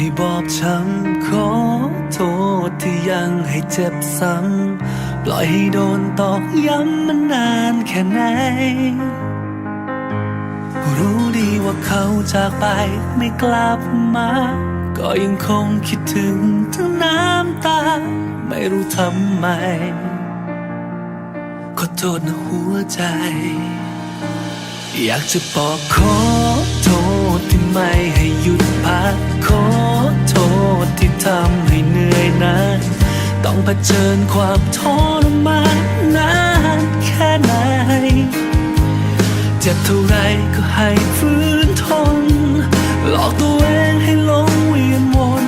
ให้บอบช้ำขอโทษที่ยังให้เจ็บซ้ำ ปล่อยให้โดนตอกย้ำมันนานแค่ไหน รู้ดีว่าเขาจากไปไม่กลับมา ก็ยังคงคิดถึงทั้งน้ำตา ไม่รู้ทำไม ขอโทษนะหัวใจ อยากจะบอกขอโทษที่ไม่ให้หยุดพักขอ ผชิญความทรมานนานแค่ไหน เจ็บเท่าไรก็ให้ฟื้นทน หลอกตัวเองให้หลงเวียนวน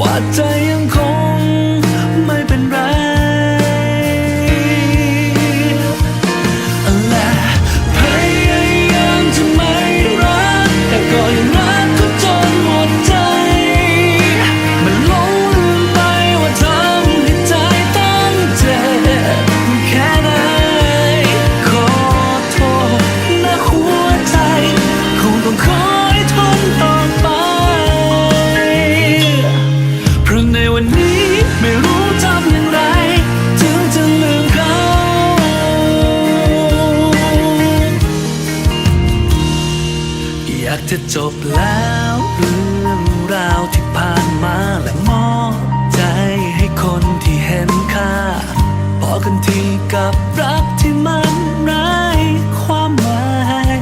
ว่าใจยังคง อยากจะจบแล้วเรื่องราวที่ผ่านมาและมอบใจให้คนที่เห็นค่าพอกันทีกับรักที่มันไร้ความหมาย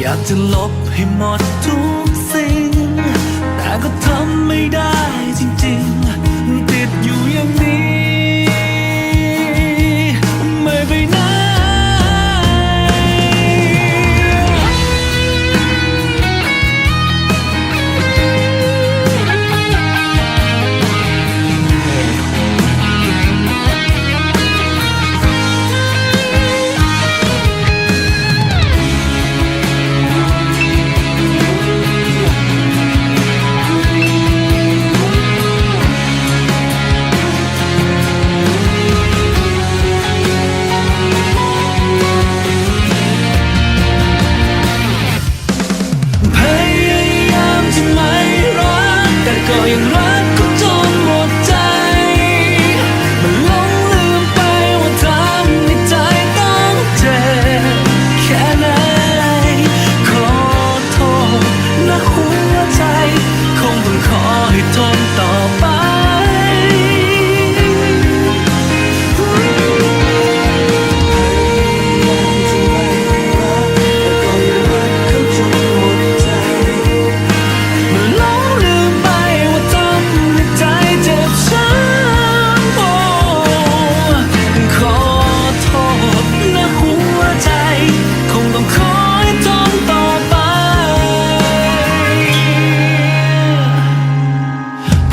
อยากจะลบให้หมดทุกสิ่ง แต่ก็ทำไม่ได้จริงๆ ติดอยู่อย่างนี้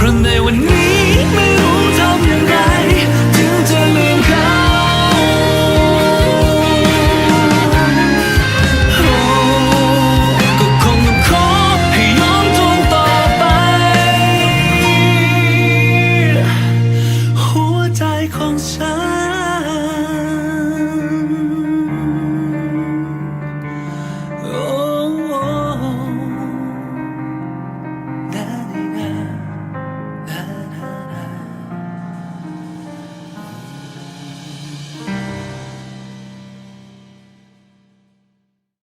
and they were need